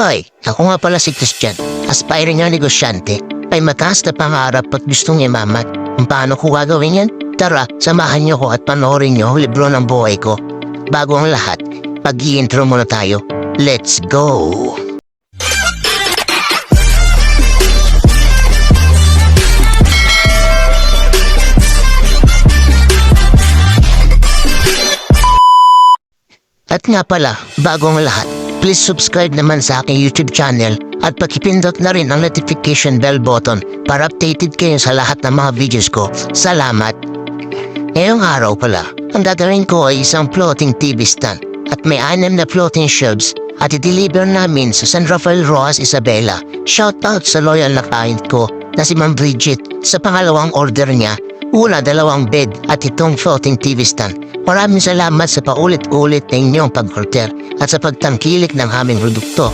Hoy, ako nga pala si Christian, aspiring na negosyante. May mataas na pangarap at gustong imamat. Kung paano ko gagawin yan? Tara, samahan niyo ko at panoorin niyo libro ng buhay ko. Bago ang lahat, pag intro muna tayo. Let's go! At nga pala, bago ang lahat, please subscribe naman sa aking YouTube channel at pakipindot na rin ang notification bell button para updated kayo sa lahat ng mga videos ko. Salamat! Ngayong araw pala, ang gagawin ko ay isang floating TV stand at may anim na floating shelves at i-deliver namin sa San Rafael Rojas Isabela. Shoutout sa loyal na client ko na si Ma'am Bridget sa pangalawang order niya. Una, dalawang bed at itong floating TV stand. Maraming salamat sa paulit-ulit na inyong pag-order at sa pagtangkilik ng aming produkto.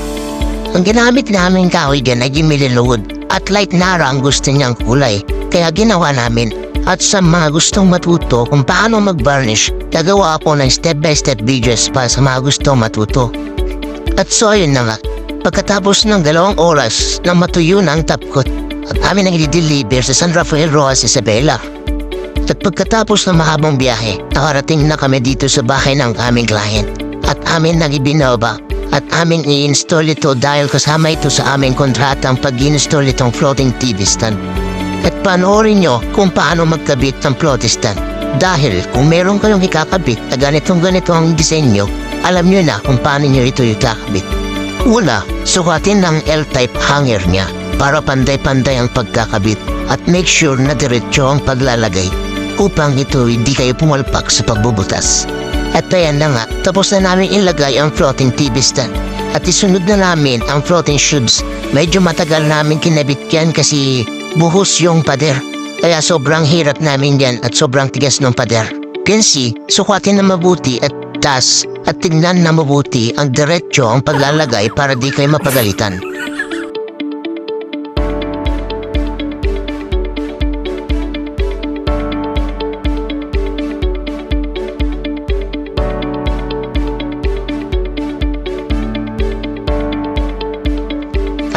Ang ginamit namin dyan ay gimililugod at light nara ang gusto niyang kulay. Kaya ginawa namin at sa mga gustong matuto kung paano mag-varnish, gagawa ako ng step-by-step videos para sa mga gustong matuto. At so ayun na nga, pagkatapos ng dalawang oras na matuyo na tapkot, at amin ang i-deliver sa San Rafael Rojas Isabela. At pagkatapos ng mahabang biyahe, nakarating na kami dito sa bahay ng aming client. At amin nang ibinaba at aming i-install ito dahil kasama ito sa aming kontrata ang pag-install itong floating TV stand. At panoorin nyo kung paano magkabit ng floating stand. Dahil kung meron kayong ikakabit na ganitong ganito ang disenyo, alam nyo na kung paano nyo ito ikakabit. Una, sukatin ng L-type hanger niya para panday-panday ang pagkakabit at make sure na diretso ang paglalagay upang ito hindi kayo pumalpak sa pagbubutas. At ayan na nga, tapos na namin ilagay ang floating TV stand. At isunod na namin ang floating tubes. Medyo matagal namin kinabit yan kasi buhos yung pader. Kaya sobrang hirap namin yan at sobrang tigas ng pader. Pinsi, sukatin na mabuti at tas at tignan na mabuti ang diretso ang paglalagay para di kayo mapagalitan.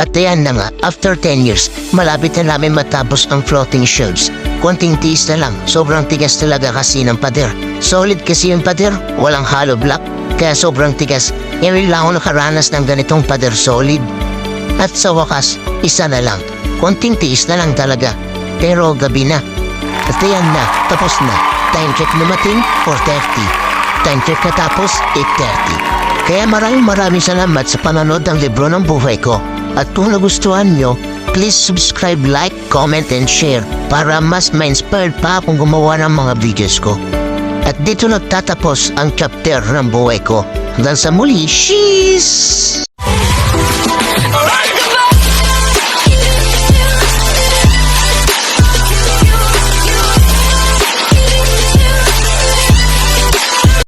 At ayan na nga, after 10 years, malapit na namin matapos ang floating shelves. Konting tiis na lang, sobrang tigas talaga kasi ng pader. Solid kasi yung pader, walang hollow block, kaya sobrang tigas. Ngayon lang ako nakaranas ng ganitong pader solid. At sa wakas, isa na lang. Konting tiis na lang talaga. Pero gabi na. At ayan na, tapos na. Time check dumating, 4.30. Time check natapos, 8.30. Kaya maraming maraming salamat sa panonood ng libro ng buhay ko. At kung nagustuhan nyo, please subscribe, like, comment, and share para mas ma-inspired pa akong gumawa ng mga videos ko. At dito nagtatapos ang chapter ng buhay ko. Hanggang sa muli, sheesh!